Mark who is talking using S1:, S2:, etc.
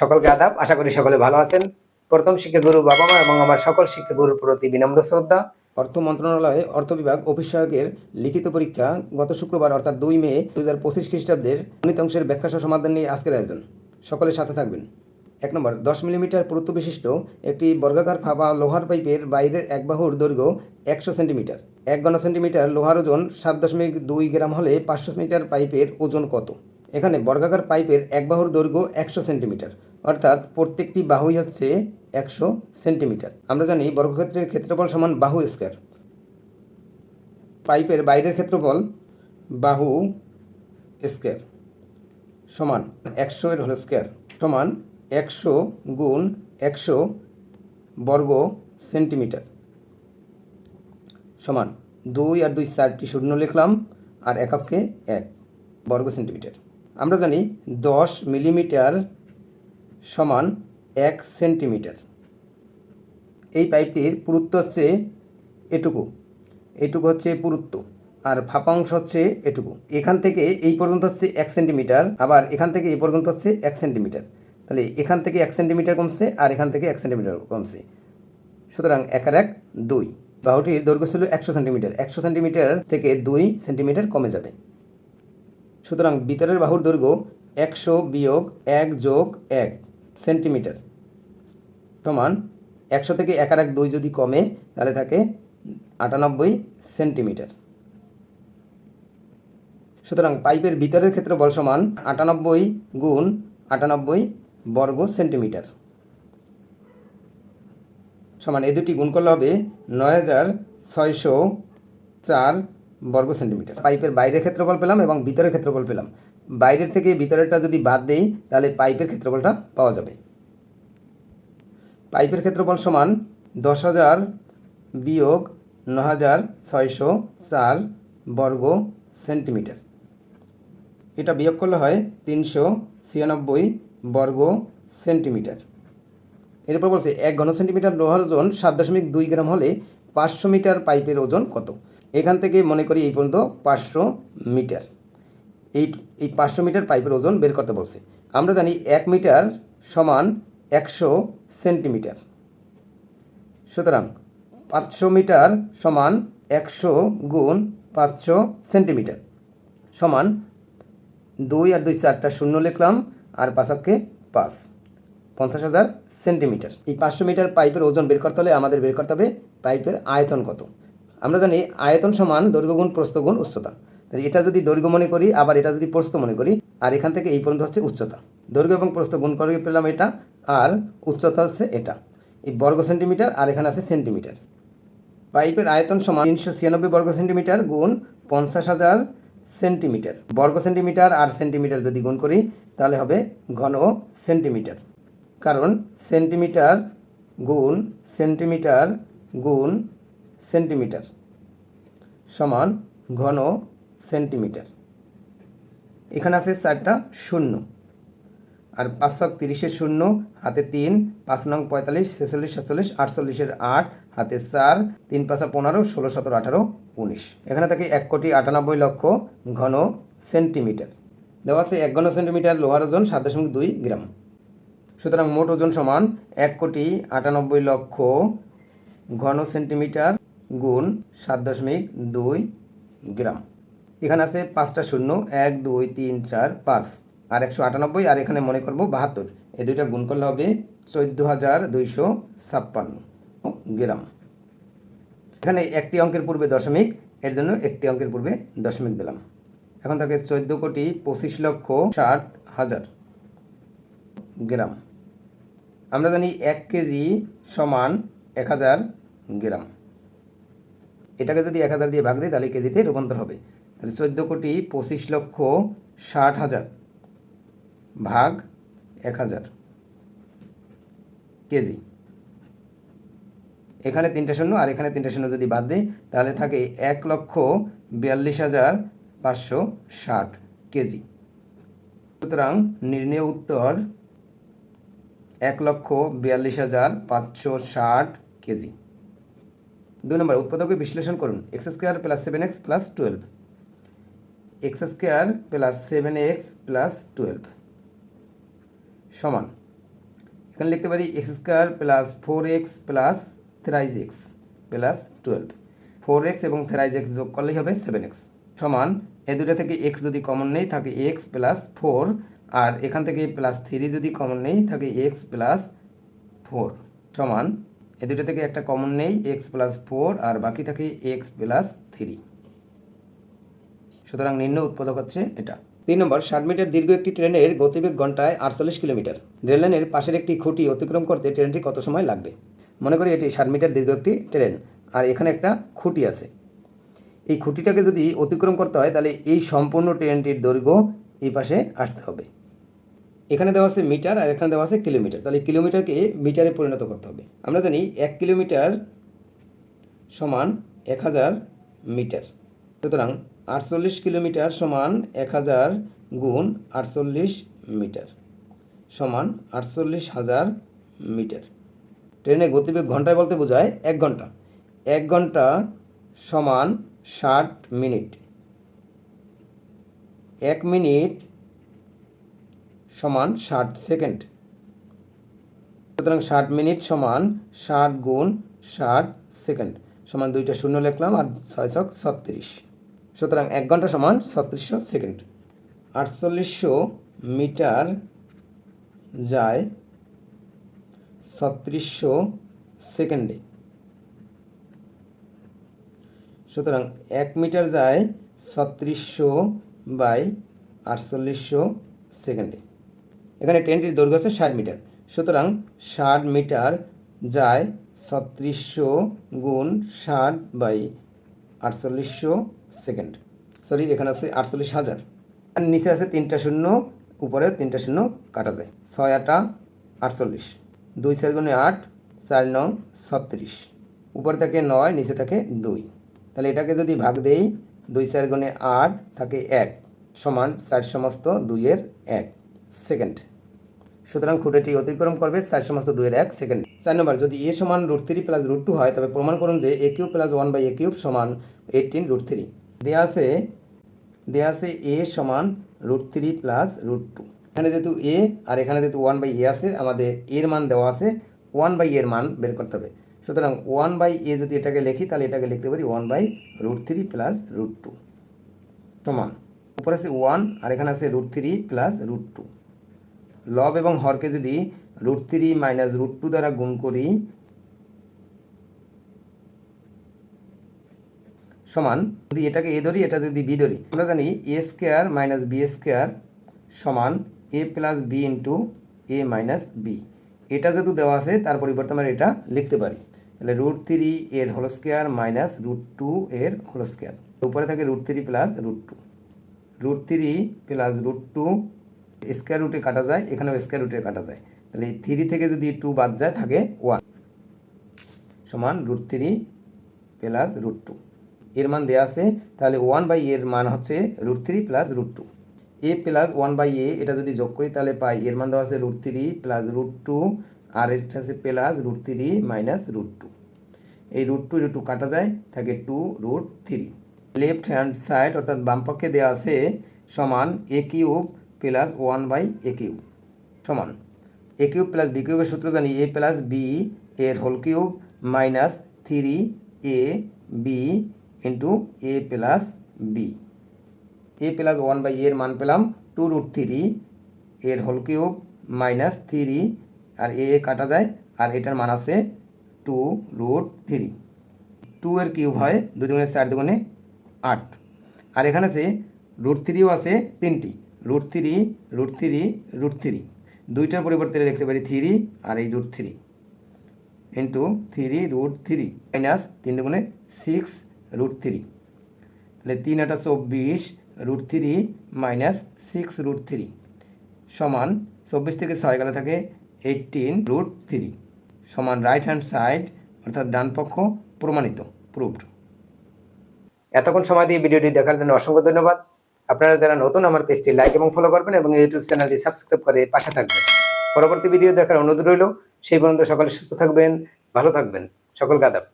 S1: সকলকে আদাব। আশা করি সকলে ভালো আছেন। প্রথম শিক্ষাগুরু বাবা মা এবং আমার সকল শিক্ষাগুরুর প্রতি বিনম্র শ্রদ্ধা। অর্থ মন্ত্রণালয়ে অর্থ বিভাগ অফিস সহায়কের লিখিত পরীক্ষা গত শুক্রবার, অর্থাৎ দুই মে, দুই হাজার পঁচিশ খ্রিস্টাব্দের গণিত অংশের ব্যাখ্যা সহ সমাধান নিয়ে আজকের আয়োজন। সকলের সাথে থাকবেন। এক নম্বর, দশ মিলিমিটার পুরুত্ব বিশিষ্ট একটি বর্গাকার ফাঁপা লোহার পাইপের বাইরের এক বাহুর দৈর্ঘ্য একশো সেন্টিমিটার। এক ঘন সেন্টিমিটার লোহার ওজন সাত দশমিক দুই গ্রাম হলে পাঁচশো মিটার পাইপের ওজন কত? এখানে বর্গাকার পাইপের এক বাহুর দৈর্ঘ্য একশো সেন্টিমিটার, অর্থাৎ প্রত্যেকটি বাহুই হচ্ছে একশো সেন্টিমিটার। আমরা জানি বর্গক্ষেত্রের ক্ষেত্রফল সমান বাহু স্কয়ার। পাইপের বাইরের ক্ষেত্রফল বাহু স্কয়ার সমান একশো এর হল স্কয়ার সমান একশো গুণ একশো বর্গ সেন্টিমিটার সমান দুই আর দুই চারটি শূন্য লিখলাম, আর এককে এক বর্গ সেন্টিমিটার। আমরা জানি দশ মিলিমিটার সমান এক সেন্টিমিটার। এই পাইপটির পুরুত্ব হচ্ছে এটুকু। এটুকু হচ্ছে পুরুত্ব। আর ফাঁপাংশ হচ্ছে এটুকু। এখান থেকে এই পর্যন্ত হচ্ছে এক সেন্টিমিটার, আবার এখান থেকে এই পর্যন্ত হচ্ছে এক সেন্টিমিটার। তাহলে এখান থেকে এক সেন্টিমিটার কমছে আর এখান থেকে এক সেন্টিমিটার কমছে। সুতরাং এক আর এক দুই। বাহুটির দৈর্ঘ্য ছিল একশো সেন্টিমিটার। একশো সেন্টিমিটার থেকে দুই সেন্টিমিটার কমে যাবে। সুতরাং ভিতরের বাহুর দৈর্ঘ্য একশো বিয়োগ এক যোগ এক সেন্টিমিটার। সমান একশো থেকে এক আর এক দুই যদি কমে, তাহলে থাকে আটানব্বই সেন্টিমিটার। সুতরাং পাইপের ভিতরের ক্ষেত্রফল সমান আটানব্বই গুণ আটানব্বই বর্গ সেন্টিমিটার। সমান এ দুটি গুণ করলে হবে নয় হাজার ছয়শো চার বর্গ সেন্টিমিটার। পাইপের বাইরের ক্ষেত্রফল পেলাম এবং ভিতরের ক্ষেত্রফল পেলাম। বাইরের থেকে ভিতরেরটা যদি বাদ দেই, তাহলে পাইপের ক্ষেত্রফলটা পাওয়া যাবে। পাইপের ক্ষেত্রফল সমান দশ হাজার বিয়োগ ন হাজার ছয়শো চার বর্গ সেন্টিমিটার। এটা বিয়োগ করলে হয় তিনশো ছিয়ানব্বই বর্গ সেন্টিমিটার। এরপর বলছে, এক ঘন সেন্টিমিটার লোহার ওজন সাত দশমিক দুই গ্রাম হলে পাঁচশো মিটার পাইপের ওজন কত? এখান থেকে মনে করি এই পর্যন্ত পাঁচশো মিটার। এই এই পাঁচশো মিটার পাইপের ওজন বের করতে বলছে। আমরা জানি এক মিটার সমান একশো সেন্টিমিটার। সুতরাং পাঁচশো মিটার সমান একশো গুণ পাঁচশো সেন্টিমিটার। সমান দুই আর দুই চারটা শূন্য লিখলাম আর পাঁচকে পাঁচ। পঞ্চাশ হাজার সেন্টিমিটার। এই পাঁচশো মিটার পাইপের ওজন বের করতে হলে আমাদের বের করতে হবে পাইপের আয়তন কত। আমরা জানি আয়তন সমান দৈর্ঘ্য গুণ প্রস্থ গুণ উচ্চতা। তাহলে এটা যদি দৈর্ঘ্য মনে করি, আবার এটা যদি প্রস্থ মনে করি, আর এখান থেকে এই পর্যন্ত হচ্ছে উচ্চতা। দৈর্ঘ্য এবং প্রস্থ গুণ করে পেলাম এটা, আর উচ্চতা হচ্ছে এটা। এই বর্গ সেন্টিমিটার, আর এখানে আছে সেন্টিমিটার। পাইপের আয়তন সমান তিনশো ছিয়ানব্বই বর্গ সেন্টিমিটার গুণ পঞ্চাশ হাজার সেন্টিমিটার। বর্গ সেন্টিমিটার আর সেন্টিমিটার যদি গুণ করি, তাহলে হবে ঘন সেন্টিমিটার। কারণ সেন্টিমিটার গুণ সেন্টিমিটার গুণ সেন্টিমিটার সমান ঘন সেন্টিমিটার। এখানে আছে চারটা শূন্য। আর পাঁচ ছক তিরিশের শূন্য, হাতে তিন, পাঁচ নং পঁয়তাল্লিশ, ছেচল্লিশ, সাতচল্লিশ, আটচল্লিশের আট, হাতে চার, তিন পাঁচা পনেরো, ষোলো সতেরো আঠারো, উনিশ। এখানে থাকে এক কোটি আটানব্বই লক্ষ ঘন সেন্টিমিটার। দেওয়া আছে এক ঘন সেন্টিমিটার লোহার ওজন সাত দশমিক দুই গ্রাম। সুতরাং মোট ওজন সমান এক কোটি আটানব্বই লক্ষ ঘন সেন্টিমিটার গুণ সাত দশমিক দুই গ্রাম। এখানে আছে পাঁচটা শূন্য, এক, দুই, তিন, চার, পাঁচ। আর একশো আটানব্বই, আর এখানে মনে করব বাহাত্তর। এই দুইটা গুণ করলে হবে চোদ্দ হাজার দুইশো ছাপ্পান্ন গ্রাম। এখানে একটি অঙ্কের পূর্বে দশমিক, এর জন্য একটি অঙ্কের পূর্বে দশমিক দিলাম। এখন থাকে চোদ্দ কোটি পঁচিশ লক্ষ ষাট হাজার গ্রাম। আমরা জানি এক কেজি সমান এক হাজার গ্রাম। এটাকে যদি এক হাজার দিয়ে ভাগ দিই, তাহলে কেজিতে রূপান্তর হবে। তাহলে চোদ্দ কোটি পঁচিশ লক্ষ ষাট হাজার ভাগ এক হাজার কেজি। এখানে তিনটে শূন্য, আর এখানে তিনটে শূন্য যদি বাদ দিই, তাহলে থাকে এক লক্ষ বিয়াল্লিশ হাজার পাঁচশো ষাট কেজি। সুতরাং নির্ণয় উত্তর এক লক্ষ বিয়াল্লিশ হাজার পাঁচশো ষাট কেজি। দুই নম্বর উৎপাদকে বিশ্লেষণ করুন। X square plus seven x plus twelve x square plus seven x plus twelve সমান। এখানে লিখতে পারি x square plus four x plus thrice x plus twelve four x এবং থ্রাইজ এক্স যোগ করলেই হবে সেভেন এক্স সমান, এ দুটো থেকে এক্স যদি কমন নেই থাকে এক্স প্লাস ফোর আর এখান থেকে প্লাস থ্রি যদি কমন নেই থাকে এক্স প্লাস ফোর সমান এ দুটো থেকে একটা কমন নেই এক্স প্লাস ফোর আর বাকি থাকে এক্স প্লাস থ্রি সুতরাং নিম্ন উৎপাদক হচ্ছে এটা। তিন নম্বর, ষাট মিটার দীর্ঘ একটি ট্রেনের গতিবেগ ঘন্টায় আটচল্লিশ কিলোমিটার। রেললাইনের পাশের একটি খুঁটি অতিক্রম করতে ট্রেনটি কত সময় লাগবে? মনে করি এটি ষাট মিটার দীর্ঘ একটি ট্রেন, আর এখানে একটা খুঁটি আছে। এই খুঁটিটাকে যদি অতিক্রম করতে হয়, তাহলে এই সম্পূর্ণ ট্রেনটির দৈর্ঘ্য এই পাশে আসতে হবে। এখানে দেওয়া আছে মিটার আর এখানে দেওয়া আছে কিলোমিটার। তাহলে কিলোমিটারকে মিটারে পরিণত করতে হবে। আমরা জানি এক কিলোমিটার সমান এক হাজার মিটার। সুতরাং আটচল্লিশ কিলোমিটার সমান এক হাজার গুণ আটচল্লিশ মিটার সমান আটচল্লিশ হাজার মিটার। ট্রেনে গতিবেগ ঘন্টায় বলতে বোঝায় এক ঘণ্টা। এক ঘণ্টা সমান ষাট মিনিট। এক মিনিট সমান ষাট সেকেন্ড। সুতরাং ষাট মিনিট সমান ষাট গুণ ষাট সেকেন্ড, সমান দুইটা শূন্য লিখলাম আর ছয় ছক ছত্রিশ। সুতরাং এক ঘণ্টা সমান ছত্রিশশো সেকেন্ড। আটচল্লিশশো মিটার যায় ছত্রিশশো সেকেন্ডে। সুতরাং এক মিটার যায় ছত্রিশশো বাই আটচল্লিশশো সেকেন্ডে। এখানে ট্রেনটির দৈর্ঘ্য হচ্ছে ষাট মিটার। সুতরাং ষাট মিটার যায় ছত্রিশশো গুণ ষাট বাই আটচল্লিশশো সেকেন্ড। সরি, এখানে আছে আটচল্লিশ হাজার। আর নিচে আছে তিনটা শূন্য উপরে তিনটা শূন্য কাটা যায়। ছয় আটা আটচল্লিশ, দুই চার গুণে আট, চার নং ছত্রিশ। উপরে থাকে নয়, নিচে থাকে দুই। তাহলে এটাকে যদি ভাগ দেই, দুই চার গুণে আট থাকে এক, সমান চার সমস্ত দুইয়ের এক। সেকেন্ড। সুতরাং খুঁটিটি অতিক্রম করবে চার সমস্ত দুইয়ের এক সেকেন্ড। চার নম্বর, যদি এ সমান root three plus root two হয়, তবে প্রমাণ করুন যে a cube plus one by a cube সমান এইটিন রুট থ্রি দেওয়া আছে দেওয়া আছে এ সমান root three plus root two এখানে যেহেতু এ আর এখানে যেহেতু ওয়ান বাই এ আছে, আমাদের এর মান দেওয়া আছে ওয়ান বাই এর মান বের করতে হবে। সুতরাং ওয়ান বাই এ যদি এটাকে লিখি, তাহলে এটাকে লিখতে পারি one by root three plus root two সমান। উপরে আছে ওয়ান আর এখানে আছে root three plus root two লব এবং হরকে যদি root three minus root two দ্বারা গুণ করি, সমান, যদি এটাকে এ ধরি, এটা যদি বি ধরি, আমরা জানি a square minus b square সমান a plus b into a minus b এটা যেহেতু দেওয়া আছে, তার পরিবর্তে আমরা এটা লিখতে পারি। তাহলে রুট থ্রি এর whole square minus root two এর হোল স্কোয়ার উপরে থাকে root three plus root two root three plus root two square রুটে কাটা যায়, এখানেও স্কোয়ার রুটে কাটা যায়। তাহলে থ্রি থেকে যদি টু বাদ যায়, থাকে ওয়ান সমান root three plus root two এর মান দেওয়া আছে, তাহলে ওয়ান বাই এর মান হচ্ছে root three plus root two a plus one by a এটা যদি যোগ করি, তাহলে পাই, এর মান দেওয়া আছে root three plus root two আর এটা আছে plus root three minus root two এই রুট টু রুট টু কাটা যায়, থাকে two root three left hand side অর্থাৎ বামপক্ষে দেওয়া আছে সমান a cube plus one by a cube, সমান এ কিউব প্লাস বি কিউবের সূত্র জানি এ প্লাস বি এর whole cube minus three a b into a plus b. A plus one by এর মান পেলাম টু রুট থ্রি এর হোল কিউব মাইনাস থ্রি, আর এ কাটা যায়, আর এটার মান আছে টু রুট থ্রি। টু এর কিউব হয় দুগুণে চার দুগুণে আট। আর এখানে আছে রুট থ্রিও আছে তিনটি। Root three root three root three দুইটার পরিবর্তে লিখতে পারি থ্রি আর এই root three into three root three minus তিন দুগুণে সিক্স রুট থ্রি তাহলে তিন আটা চব্বিশ root three minus six root three সমান চব্বিশ থেকে ছয় গেলে থাকে এইটিন রুট থ্রি সমান রাইট হ্যান্ড সাইড অর্থাৎ ডান পক্ষ প্রমাণিত প্রুভড এতক্ষণ সময় দিয়ে ভিডিওটি দেখার জন্য অসংখ্য ধন্যবাদ। আপনারা যারা নতুন আমার পেজটি লাইক এবং ফলো করবেন এবং ইউটিউব চ্যানেলটি সাবস্ক্রাইব করে পাশে থাকবেন। পরবর্তী ভিডিও দেখার অনুরোধ রইল। সেই পর্যন্ত সকলে সুস্থ থাকবেন, ভালো থাকবেন। সকল আদাব।